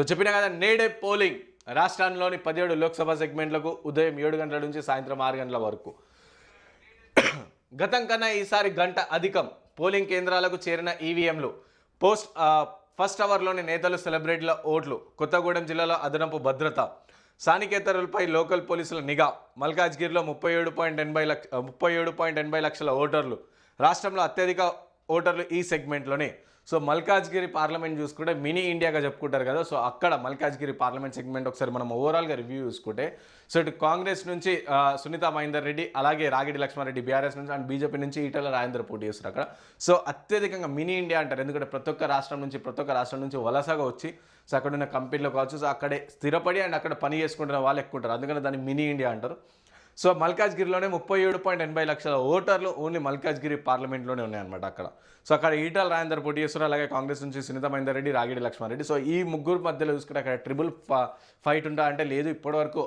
So చెప్పినా కదా నేడే పోలింగ్. రాష్ట్రంలోని పదిహేడు లోక్సభ సెగ్మెంట్లకు ఉదయం ఏడు గంటల నుంచి సాయంత్రం ఆరు గంటల వరకు. గతం కన్నా ఈసారి గంట అధికం పోలింగ్ కేంద్రాలకు చేరిన ఈవీఎంలు. పోస్ట్ ఫస్ట్ అవర్లోని నేతలు సెలబ్రిటీల ఓట్లు కొత్తగూడెం జిల్లాలో అదనపు భద్రత స్థానికేతరులపై లోకల్ పోలీసుల నిఘా మల్కాజ్గిరిలో ముప్పై ఏడు పాయింట్ ఎనభై లక్ష ముప్పై ఏడు పాయింట్ ఎనభై లక్షల ఓటర్లు రాష్ట్రంలో అత్యధిక ఓటర్లు ఈ సెగ్మెంట్లోనే. సో మల్కాజ్గిరి పార్లమెంట్ చూసుకుంటే మినీ ఇండియాగా చెప్పుకుంటారు కదా సో అక్కడ మల్కాజ్గిరి పార్లమెంట్ సెగ్మెంట్ ఒకసారి మనం ఓవరాల్గా రివ్యూ చూసుకుంటే సో ఇటు కాంగ్రెస్ నుంచి సునీత మహేందర్ రెడ్డి అలాగే రాగిడి లక్ష్మారెడ్డి బీఆర్ఎస్ నుంచి అండ్ బీజేపీ నుంచి ఈటల రాజేంద్ర పోటీ చేస్తారు అక్కడ. సో అత్యధికంగా మినీ ఇండియా అంటారు. ఎందుకంటే ప్రతి ఒక్క రాష్ట్రం నుంచి ప్రతి ఒక్క రాష్ట్రం నుంచి వలసగా వచ్చి సో అక్కడ ఉన్న కంపెనీలో కావచ్చు సో అక్కడే స్థిరపడి అండ్ అక్కడ పని చేసుకుంటున్న వాళ్ళు ఎక్కువ ఉంటారు. అందుకని దాన్ని మినీ ఇండియా అంటారు. సో మల్కాజ్గిరిలోనే ముప్పై ఏడు పాయింట్ ఎనభై లక్షల ఓటర్లు ఓన్లీ మల్కాజ్గిరి పార్లమెంట్లోనే ఉన్నాయన్నమాట అక్కడ. సో అక్కడ ఈటల రాజేందర్ పోటీ చేస్తున్నారు అలాగే కాంగ్రెస్ నుంచి సునీత మహేందర్ రెడ్డి రాగిడి లక్ష్మారెడ్డి సో ఈ ముగ్గురు మధ్యలో చూసుకుంటే అక్కడ ట్రిపుల్ ఫైట్ ఉంటా అంటే లేదు. ఇప్పటివరకు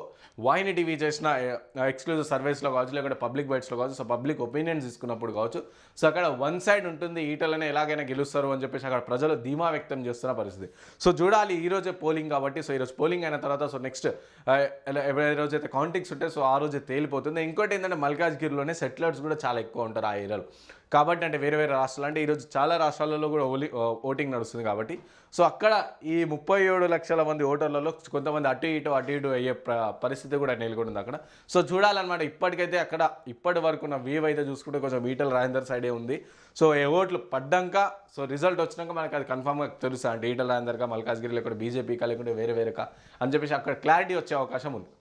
వాహిని టీవీ చేసిన ఎక్స్క్లూజివ్ సర్వీస్లో కావచ్చు లేకుంటే పబ్లిక్ బైట్స్లో కావచ్చు సో పబ్లిక్ ఒపీనియన్స్ తీసుకున్నప్పుడు కావచ్చు. సో అక్కడ వన్ సైడ్ ఉంటుంది ఈటలనే ఎలాగైనా గెలుస్తారు అని చెప్పేసి అక్కడ ప్రజలు ధీమా వ్యక్తం చేస్తున్న పరిస్థితి. సో చూడాలి ఈ రోజే పోలింగ్ కాబట్టి సో ఈరోజు పోలింగ్ అయిన తర్వాత సో నెక్స్ట్ ఏ రోజు అయితే కౌంటింగ్స్ ఉంటాయి సో ఆ రోజు తేలిపోతుంది ఇంకోటి ఏంటంటే మల్కాజ్గిరిలోనే సెటిలర్స్ కూడా చాలా ఎక్కువ ఉంటారు ఆ ఏరియాలో. కాబట్టి అంటే వేరే వేరే రాష్ట్రాలు అంటే ఈరోజు చాలా రాష్ట్రాలలో కూడా ఓలి ఓటింగ్ నడుస్తుంది కాబట్టి. సో అక్కడ ఈ ముప్పై ఏడు లక్షల మంది ఓటర్లలో కొంతమంది అటు ఇటు అటు ఇటు అయ్యే పరిస్థితి కూడా నెలకొంది అక్కడ. సో చూడాలన్నమాట ఇప్పటికైతే అక్కడ ఇప్పటి వరకు ఉన్న వేవ్ అయితే చూసుకుంటే కొంచెం ఈటల రాజేందర్ సైడే ఉంది. సో ఏ ఓట్లు పడ్డాక సో రిజల్ట్ వచ్చినాక మనకి అది కన్ఫామ్గా తెలుసా అంటే ఈటల రాజేందర్గా మల్కాజ్గిరి లేకుంటే బీజేపీకా లేకుంటే వేరే వేరేకా అని చెప్పేసి అక్కడ క్లారిటీ వచ్చే అవకాశం ఉంది.